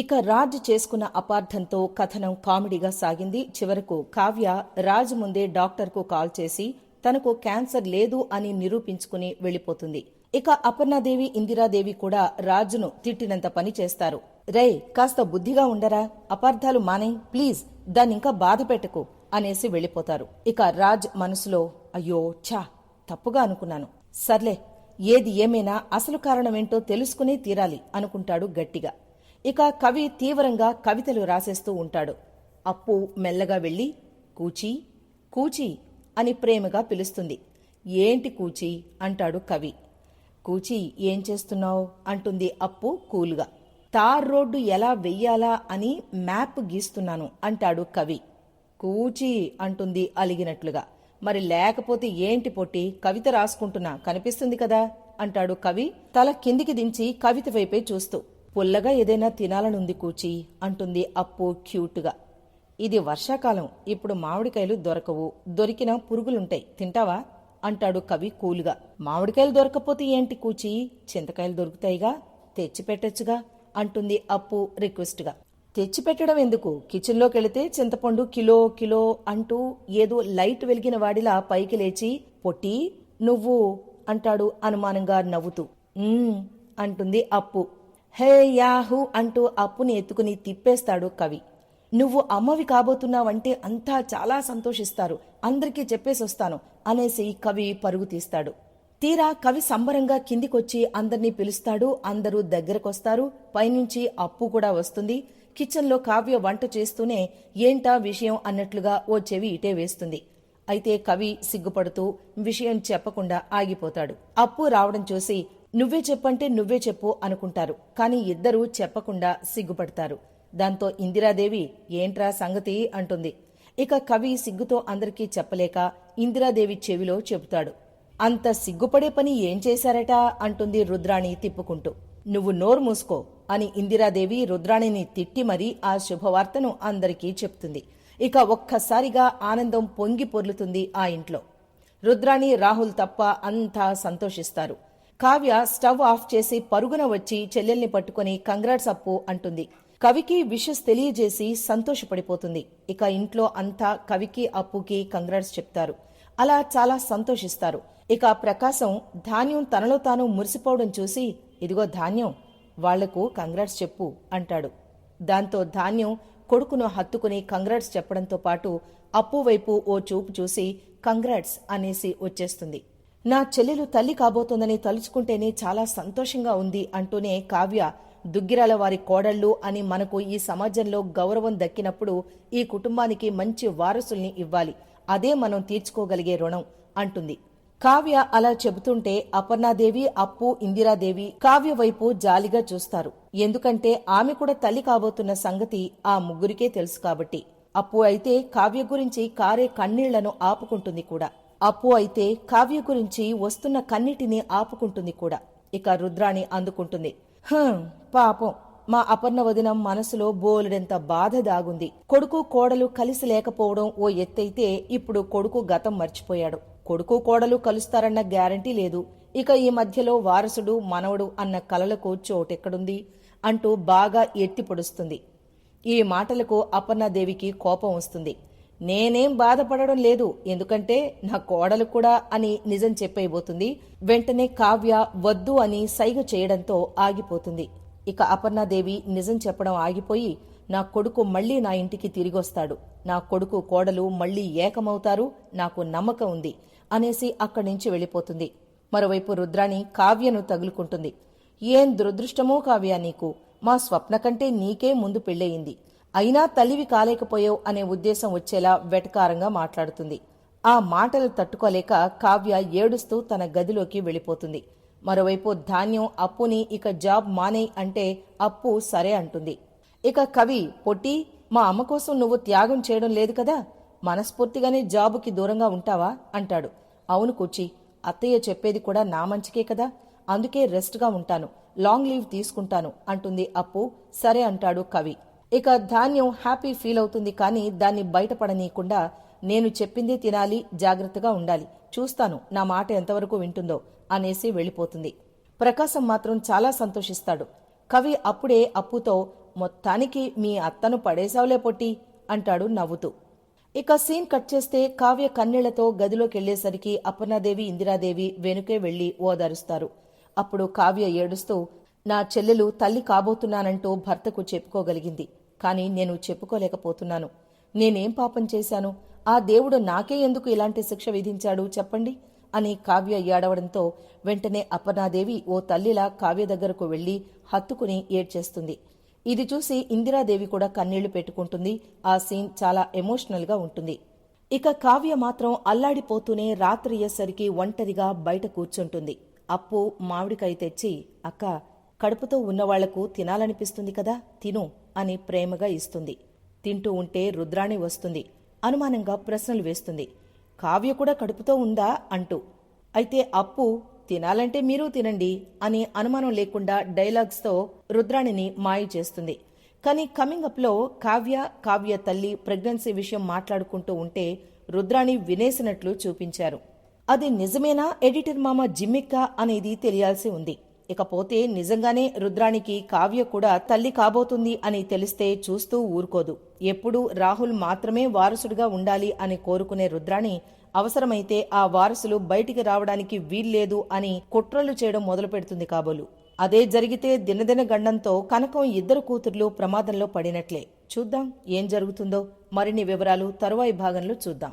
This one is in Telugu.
ఇక రాజ్ చేసుకున్న అపార్థంతో కథనం కామెడీగా సాగింది. చివరకు కావ్య రాజ్ ముందే డాక్టర్కు కాల్ చేసి తనకు క్యాన్సర్ లేదు అని నిరూపించుకుని వెళ్ళిపోతుంది ఇక అపర్ణాదేవి ఇందిరాదేవి కూడా రాజును తిట్టినంత పని చేస్తారు. రేయ్ కాస్త బుద్ధిగా ఉండరా? అపార్థాలు మానే ప్లీజ్ దాన్నింకా బాధ పెట్టకు అనేసి వెళ్ళిపోతారు ఇక రాజ్ మనసులో అయ్యో ఛా తప్పుగా అనుకున్నాను. సర్లే ఏది ఏమైనా అసలు కారణమేంటో తెలుసుకునే తీరాలి అనుకుంటాడు గట్టిగా. ఇక కవి తీవ్రంగా కవితలు రాసేస్తూ ఉంటాడు. అప్పు మెల్లగా వెళ్ళి కూచి కూచి అని ప్రేమగా పిలుస్తుంది. ఏంటి కూచి? అంటాడు కవి. కూచి ఏం చేస్తున్నావు? అంటుంది అప్పు కూల్గా. తార్ రోడ్డు ఎలా వెయ్యాలా అని మ్యాప్ గీస్తున్నాను అంటాడు కవి. కూచి అంటుంది అలిగినట్లుగా. మరి లేకపోతే ఏంటి పొట్టి? కవిత రాసుకుంటున్నా కనిపిస్తుంది కదా? అంటాడు కవి. తల కిందికి దించి కవిత వైపే చూస్తూ. పుల్లగా ఏదైనా తినాలనుంది కూచి అంటుంది అప్పు క్యూట్గా. ఇది వర్షాకాలం ఇప్పుడు మామిడికాయలు దొరకవు దొరికిన పురుగులుంటాయి తింటావా? అంటాడు కవి కూలుగా. మామిడికాయలు దొరకపోతే ఏంటి కూచి? చింతకాయలు దొరుకుతాయిగా? తెచ్చిపెట్టచ్చుగా అంటుంది అప్పు రిక్వెస్ట్గా. తెచ్చిపెట్టడం ఎందుకు? కిచెన్లోకి వెళితే చింతపండు కిలో కిలో అంటూ ఏదో లైట్ వెలిగిన వాడిలా పైకి లేచి పొట్టి నువ్వు అంటాడు అనుమానంగా నవ్వుతూ. అంటుంది అప్పు. హే యాహూ అంటూ అప్పుని ఎత్తుకుని తిప్పేస్తాడు కవి. నువ్వు అమ్మవి కాబోతున్నావంటే అంతా చాలా సంతోషిస్తారు. అందరికీ చెప్పేసొస్తాను అనేసి కవి పరుగు తీస్తాడు. తీరా కవి సంబరంగా కిందికొచ్చి అందరినీ పిలుస్తాడు అందరూ దగ్గరకొస్తారు పైనుంచి అప్పు కూడా వస్తుంది. కిచెన్లో కావ్య వంట చేస్తూనే ఏంటా విషయం అన్నట్లుగా ఓ చెవి ఇటే వేస్తుంది. అయితే కవి సిగ్గుపడుతూ విషయం చెప్పకుండా ఆగిపోతాడు. అప్పు రావడం చూసి నువ్వే చెప్పంటే నువ్వే చెప్పు అనుకుంటారు. కానీ ఇద్దరూ చెప్పకుండా సిగ్గుపడతారు. దాంతో ఇందిరాదేవి ఏంట్రా సంగతి? అంటుంది. ఇక కవి సిగ్గుతో అందరికీ చెప్పలేక ఇందిరాదేవి చెవిలో చెబుతాడు. అంత సిగ్గుపడే పని ఏం చేశారట? అంటుంది రుద్రాణి తిప్పుకుంటూ. నువ్వు నోరు మూసుకో అని ఇందిరాదేవి రుద్రాణిని తిట్టి మరీ ఆ శుభవార్తను అందరికీ చెప్తుంది. ఇక ఒక్కసారిగా ఆనందం పొంగి పొర్లుతుంది ఆ ఇంట్లో. రుద్రాణి రాహుల్ తప్ప అంతా సంతోషిస్తారు. కావ్య స్టవ్ ఆఫ్ చేసి పరుగున వచ్చి చెల్లెల్ని పట్టుకుని కంగ్రాట్స్ అప్పు అంటుంది. కవికి విషస్ తెలియజేసి సంతోషపడిపోతుంది. ఇక ఇంట్లో అంతా కవికి అప్పుకి కంగ్రాట్స్ చెప్తారు. అలా చాలా సంతోషిస్తారు. ఇక ప్రకాశం ధాన్యం తనలో తాను మురిసిపోవడం చూసి ఇదిగో ధాన్యం వాళ్ళకు కంగ్రాట్స్ చెప్పు అంటాడు. దాంతో ధాన్యం కొడుకును హత్తుకుని కంగ్రాట్స్ చెప్పడంతో పాటు అప్పు వైపు ఓ చూపు చూసి కంగ్రాట్స్ అనేసి వచ్చేస్తుంది. నా చెల్లెలు తల్లి కాబోతోందని తలుచుకుంటేనే చాలా సంతోషంగా ఉంది అంటూనే కావ్య దుగ్గిరాల వారి కోడళ్ళు అని మనకు ఈ సమాజంలో గౌరవం దక్కినప్పుడు ఈ కుటుంబానికి మంచి వారసుల్ని ఇవ్వాలి. అదే మనం తీర్చుకోగలిగే రుణం అంటుంది. కావ్య అలా చెబుతుంటే అపర్ణాదేవి అప్పు ఇందిరాదేవి కావ్య వైపు జాలిగా చూస్తారు. ఎందుకంటే ఆమె కూడా తల్లి కాబోతున్న సంగతి ఆ ముగ్గురికే తెలుసు కాబట్టి. అప్పు అయితే కావ్య గురించి కారే కన్నీళ్ళను ఆపుకుంటుంది కూడా. అప్పు అయితే కావ్య గురించి వస్తున్న కన్నిటిని ఆపుకుంటుంది కూడా. ఇక రుద్రాణి అందుకుంటుంది. పాపం. మా అపర్ణ వదిన మనసులో బోలెడంత బాధ దాగుంది. కొడుకు కోడలు కలిసి లేకపోవడం ఓ ఎత్తైతే ఇప్పుడు కొడుకు గతం మర్చిపోయాడు. కొడుకు కోడలు కలుస్తారన్న గ్యారంటీ లేదు. ఇక ఈ మధ్యలో వారసుడు మనవడు అన్న కలలకు చోటెక్కడుంది అంటూ బాగా ఎత్తి పొడుస్తుంది ఈ మాటలకు అపర్ణాదేవికి కోపం వస్తుంది. నేనేం బాధపడడం లేదు. ఎందుకంటే నా కోడలు కూడా అని నిజం చెప్పైపోతుంది వెంటనే కావ్య వద్దు అని సైగ చేయడంతో ఆగిపోతుంది. ఇక అపర్ణాదేవి నిజం చెప్పడం ఆగిపోయి నా కొడుకు మళ్ళీ నా ఇంటికి తిరిగొస్తాడు. నా కొడుకు కోడలు మళ్ళీ ఏకమవుతారు. నాకు నమ్మకం ఉంది అనేసి అక్కడి నుంచి వెళ్ళిపోతుంది. మరోవైపు రుద్రాణి కావ్యను తగులుకుంటుంది. ఏం దురదృష్టమో కావ్య నీకు. మా స్వప్న కంటే నీకే ముందు పెళ్ళయింది. అయినా తల్లివి కాలేకపోయావు అనే ఉద్దేశం వచ్చేలా వెటకారంగా మాట్లాడుతుంది. ఆ మాటలు తట్టుకోలేక కావ్య ఏడుస్తూ తన గదిలోకి వెళ్ళిపోతుంది. మరోవైపు ధాన్యం అప్పుని ఇక జాబ్ మానేయ్ అంటే అప్పు సరే అంటుంది. ఇక కవి పొట్టి మా అమ్మ కోసం నువ్వు త్యాగం చేయడం లేదు కదా? మనస్ఫూర్తిగానే జాబుకి దూరంగా ఉంటావా? అంటాడు. అవును కూచి అత్తయ్య చెప్పేది కూడా నా మంచికే కదా? అందుకే రెస్ట్గా ఉంటాను. లాంగ్ లీవ్ తీసుకుంటాను అంటుంది అప్పు. సరే అంటాడు కవి. ఇక ధాన్యం హ్యాపీ ఫీల్ అవుతుంది కానీ దాన్ని బయటపడనీయకుండా నేను చెప్పింది తినాలి జాగ్రత్తగా ఉండాలి. చూస్తాను నా మాట ఎంతవరకు వింటుందో అనేసి వెళ్ళిపోతుంది. ప్రకాశం మాత్రం చాలా సంతోషిస్తాడు. కవి అప్పుడే అప్పుతో మొత్తానికి మీ అత్తను పడేశావులే పొట్టి అంటాడు నవ్వుతూ. ఇక సీన్ కట్ చేస్తే కావ్య కన్నీళ్ళతో గదిలోకెళ్ళేసరికి అపర్ణాదేవి ఇందిరాదేవి వెనుకే వెళ్ళి ఓదారుస్తారు. అప్పుడు కావ్య ఏడుస్తూ నా చెల్లెలు తల్లి కాబోతున్నానంటూ భర్తకు చెప్పుకోగలిగింది. కాని నేను చెప్పుకోలేకపోతున్నాను. నేనేం పాపం చేశాను? ఆ దేవుడు నాకే ఎందుకు ఇలాంటి శిక్ష విధించాడు చెప్పండి? అని కావ్య ఏడవడంతో వెంటనే అపర్ణాదేవి ఓ తల్లిలా కావ్య దగ్గరకు వెళ్ళి హత్తుకుని ఏడ్చేస్తుంది. ఇది చూసి ఇందిరాదేవి కూడా కన్నీళ్ళు పెట్టుకుంటుంది. ఆ సీన్ చాలా ఎమోషనల్గా ఉంటుంది. ఇక కావ్య మాత్రం అల్లాడిపోతూనే రాత్రి అయ్యేసరికి ఒంటరిగా బయట కూర్చుంటుంది. అప్పు మామిడికాయ తెచ్చి అక్క కడుపుతో ఉన్నవాళ్ళకు తినాలనిపిస్తుంది కదా తిను. అని ప్రేమగా ఇస్తుంది. తింటూ ఉంటే రుద్రాణి వస్తుంది. అనుమానంగా ప్రశ్నలు వేస్తుంది. కావ్య కూడా కడుపుతో ఉందా అంటూ. అయితే అప్పు తినాలంటే మీరు తినండి అని అనుమానం లేకుండా డైలాగ్స్తో రుద్రాణిని మాయ చేస్తుంది. కానీ కమింగ్ అప్లో కావ్య కావ్య తల్లి ప్రెగ్నెన్సీ విషయం మాట్లాడుకుంటూ ఉంటే రుద్రాణి వినేసినట్లు చూపించారు. అది నిజమేనా? ఎడిటర్ మామ జిమ్మిక్కా అనేది తెలియాల్సి ఉంది. ఇకపోతే నిజంగానే రుద్రానికి కావ్య కూడా తల్లి కాబోతుంది అని తెలిస్తే చూస్తూ ఊరుకోదు. ఎప్పుడూ రాహుల్ మాత్రమే వారసుడిగా ఉండాలి అని కోరుకునే రుద్రాణి అవసరమైతే ఆ వారసులు బయటికి రావడానికి వీల్లేదు అని కుట్రలు చేయడం మొదలు పెడుతుంది కాబోలు. అదే జరిగితే దినదిన గండంతో కనకం ఇద్దరు కూతుర్లు ప్రమాదంలో పడినట్లే. చూద్దాం ఏం జరుగుతుందో. మరిన్ని వివరాలు తరువాయి భాగంలో చూద్దాం.